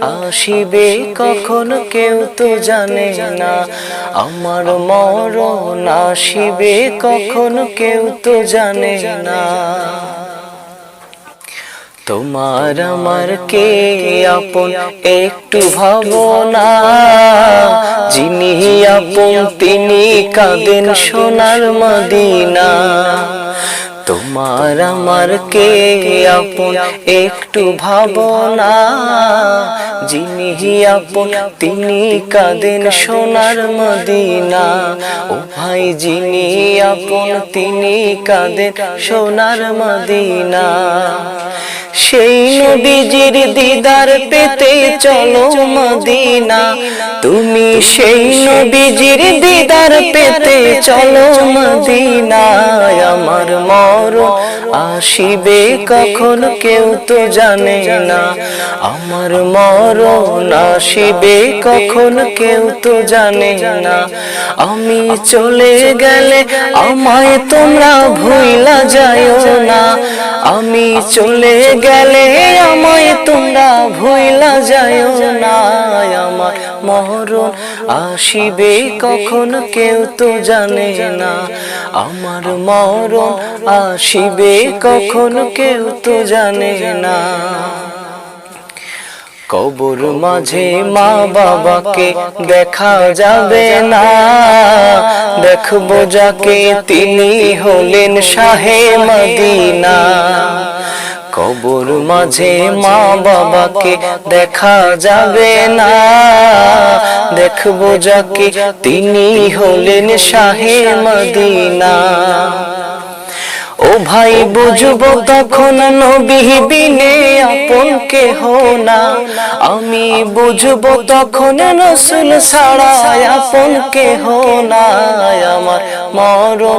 আসিবে কখন কেউ তো জানে না। আমার মরণ আসিবে কখন কেউ তো জানে না। তোমার আমার কে আপন একটু ভাবনা যিনি আপন, তিনি কাঁদেন সোনার মদিনা। তোমার আমার কে আপন একটু ভাবনা যিনি আপন, তিনি কাঁদেন সোনার মদিনা। ও ভাই, যিনি আপন, তিনি কাঁদেন সোনার মদিনা। সেই নবীজির দিদার পেতে চলো মদিনা। তুমি সেই নবীজির দিদার পেতে চলো মদিনা। আমার মর আসিবে কখন কেউ তো জানে না। আমার মরণ আসিবে কখন কেউ তো জানে না। আমি চলে গেলে আমায় তোমরা ভুইলা যায় না। আমি চলে গেলে আমায় তোমরা ভুইলা যায় না, আমার মরণ আসিবে কখন কেউ তো জানে না, আমার মরণ আসিবে কখন কেউ তো জানে না। কবর মাঝে মা বাবাকে দেখা যাবে না, দেখব যাকে তিনি হলেন শাহে মদিনা। মাঝে মা বাবাকে দেখা যাবে না। দেখব যাকে তিনি হলেন শাহে মদিনা। ও ভাই বুঝব তখন নবী বিনে আপন কেহ না। আমি বুঝব তখন রসুল ছাড়া আপন কেহ না আমার মরণ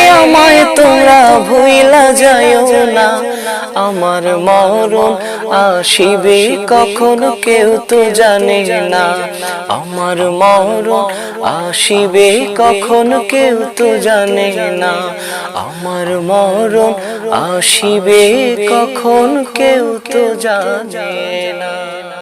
আমায় তোমরা ভুইলা যায় না। আমার মরণ আসিবে কখন কেউ তো জানে না। আমার মরণ আসিবে কখন কেউ তো জানে না। আমার মরণ আসিবে কখন কেউ তো জানে না।